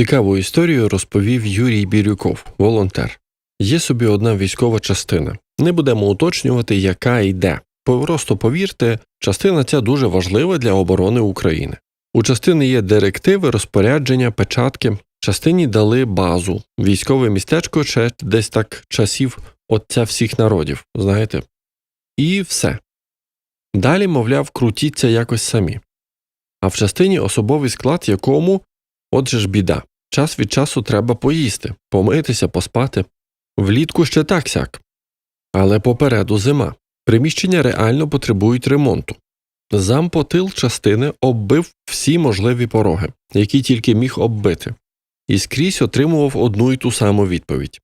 Цікаву історію розповів Юрій Бірюков, волонтер. Є собі одна військова частина. Не будемо уточнювати, яка і де. Просто повірте, частина ця дуже важлива для оборони України. У частини є директиви, розпорядження, печатки. Частині дали базу, військове містечко ще десь так часів отця всіх народів, знаєте. І все. Далі, мовляв, крутіться якось самі. А в частині особовий склад, якому, отже ж біда, час від часу треба поїсти, помитися, поспати. Влітку ще так сяк. Але попереду зима. Приміщення реально потребують ремонту. Зампотил частини оббив всі можливі пороги, які тільки міг оббити, і скрізь отримував одну й ту саму відповідь.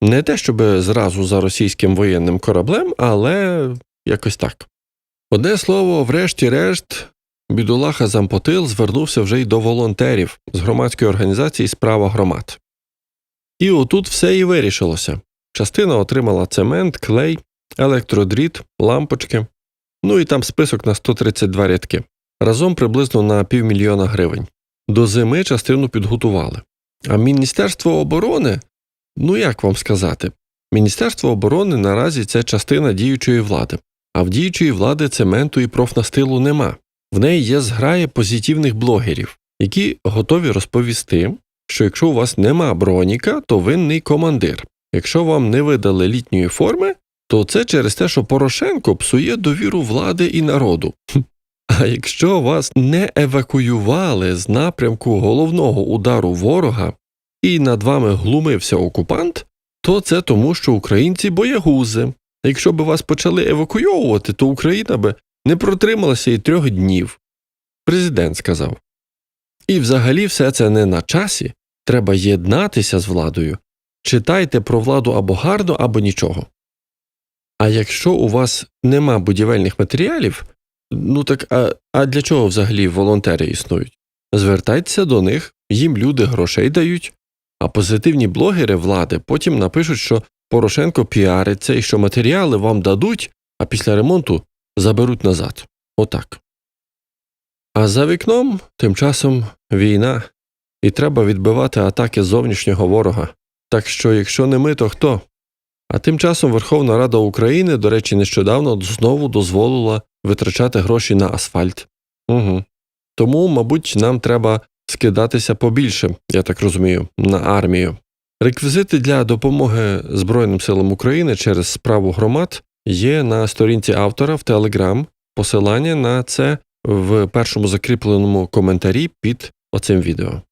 Не те, щоб зразу за російським воєнним кораблем, але якось так. Одне слово, врешті-решт, бідолаха Зампотил звернувся вже й до волонтерів з громадської організації Справа громад. І отут все і вирішилося. Частина отримала цемент, клей, електродріт, лампочки, ну і там список на 132 рядки, разом приблизно на півмільйона гривень. До зими частину підготували. А Міністерство оборони, ну як вам сказати, Міністерство оборони наразі це частина діючої влади, а в діючої влади цементу і профнастилу нема. В неї є зграя позитивних блогерів, які готові розповісти, що якщо у вас нема броніка, то винний командир. Якщо вам не видали літньої форми, то це через те, що Порошенко псує довіру влади і народу. А якщо вас не евакуювали з напрямку головного удару ворога і над вами глумився окупант, то це тому, що українці боягузи. Якщо б вас почали евакуйовувати, то Україна би не протрималася і трьох днів. Президент сказав. І взагалі все це не на часі. Треба єднатися з владою. Читайте про владу або гарно, або нічого. А якщо у вас нема будівельних матеріалів, ну так а, а для чого взагалі волонтери існують? Звертайтеся до них, їм люди грошей дають, а позитивні блогери влади потім напишуть, що Порошенко піариться і що матеріали вам дадуть, а після ремонту заберуть назад. Отак. А за вікном тим часом війна, і треба відбивати атаки зовнішнього ворога. Так що, якщо не ми, то хто? А тим часом Верховна Рада України, до речі, нещодавно знову дозволила витрачати гроші на асфальт. Угу. Тому, мабуть, нам треба скидатися побільше, я так розумію, на армію. Реквізити для допомоги Збройним силам України через справу громад є на сторінці автора в Telegram. Посилання на це в першому закріпленому коментарі під оцим відео.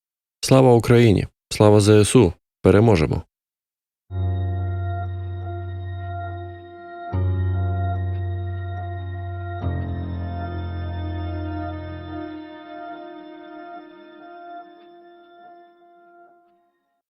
Слава Україні! Слава ЗСУ! Переможемо!